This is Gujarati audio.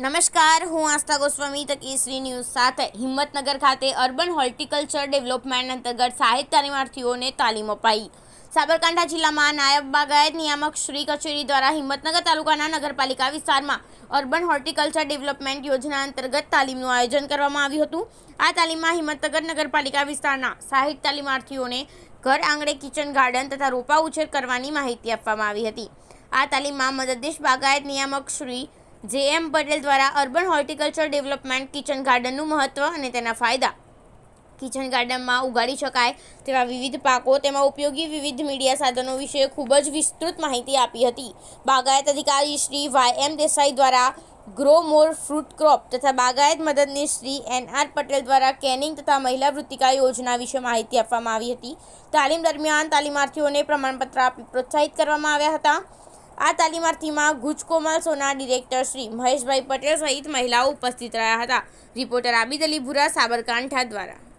નમસ્કાર, હું આસ્થા ગોસ્વામી તકીશ્રી ન્યૂઝ સાથે હિંમતનગર ખાતે અર્બન હોર્ટિકલ્ચર ડેવલપમેન્ટ અંતર્ગત સાહિત્ય તાલીમાર્થીઓને તાલીમ અપાઈ. સાબરકાંઠા જિલ્લામાં નાયબ બાગાયત નિયામક શ્રી કચેરી દ્વારા હિંમતનગર તાલુકાના નગરપાલિકા વિસ્તારમાં અર્બન હોર્ટિકલ્ચર ડેવલપમેન્ટ યોજના અંતર્ગત તાલીમનું આયોજન કરવામાં આવ્યું હતું. આ તાલીમમાં હિંમતનગર નગરપાલિકા વિસ્તારના સાહિત્ય તાલીમાર્થીઓને ઘર આંગણે, કિચન ગાર્ડન તથા રોપા ઉછેર કરવાની માહિતી આપવામાં આવી હતી. આ તાલીમમાં મદદનીશ બાગાયત નિયામક શ્રી જે એમ પટેલ દ્વારા અર્બન હોર્ટિકલ્ચર ડેવલપમેન્ટ કિચન ગાર્ડનનું મહત્ત્વ અને તેના ફાયદા. કિચન ગાર્ડનમાં ઉગાડી શકાય તેવા વિવિધ પાકો તેમાં ઉપયોગી વિવિધ મીડિયા સાધનો વિશે ખૂબ જ વિસ્તૃત માહિતી આપી હતી. બાગાયત અધિકારી શ્રી વાય એમ દેસાઈ દ્વારા ગ્રો મોર ફ્રૂટ ક્રોપ તથા બાગાયત મદદનીશ શ્રી એન આર પટેલ દ્વારા કેનિંગ તથા મહિલા વૃત્તિકા યોજના વિશે માહિતી આપવામાં આવી હતી. તાલીમ દરમિયાન તાલીમાર્થીઓને પ્રમાણપત્ર આપી પ્રોત્સાહિત કરવામાં આવ્યા હતા. આ તાલીમાર્થીમાં ગુજકોમલ સોના ડિરેક્ટર શ્રી મહેશભાઈ પટેલ સહિત મહિલાઓ ઉપસ્થિત રહ્યા હતા. રિપોર્ટર આબિદ અલી ભુરા, સાબરકાંઠા દ્વારા.